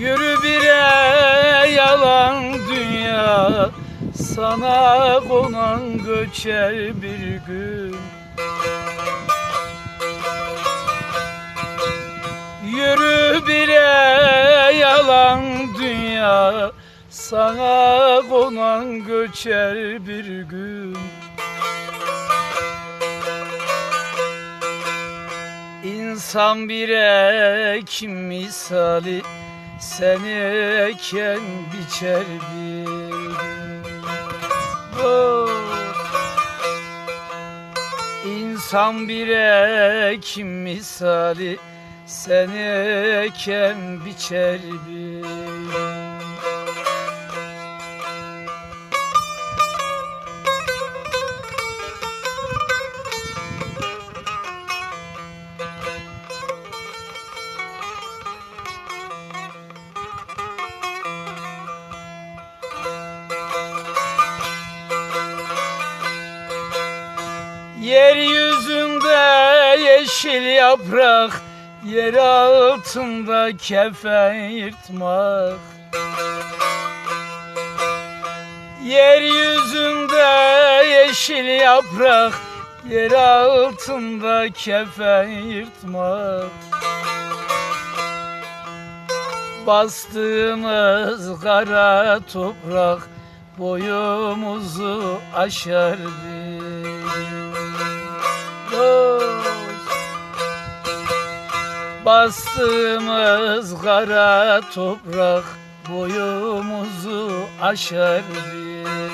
Yürü bire yalan dünya Sana konan göçer bir gün. Yürü bire yalan dünya Sana konan göçer bir gün. İnsan bir ekim misali Seni eken biçer bir Oh. İnsan bir ekim misali Seni eken biçer bir yeşil yaprak Yer altında kefen yırtmak. Yeryüzünde yeşil yaprak Yer altında kefen yırtmak. Bastığımız kara toprak Boyumuzu aşar Bastığımız kara toprak boyumuzu aşar bir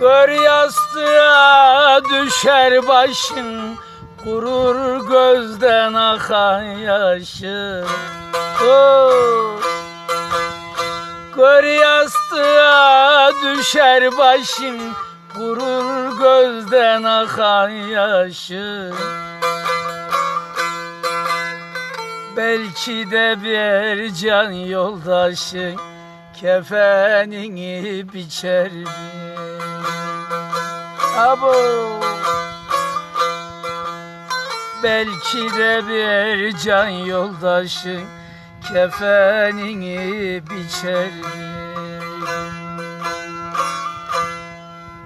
Gör yastığa düşer başın Kurur gözden akan yaşın. Oh! Gör yastığa düşer başın Kurur gözden akan yaşın. Belki de bir can yoldaşın Kefenini biçer. bir Abo. Belki de bir can yoldaşın Kefenini biçer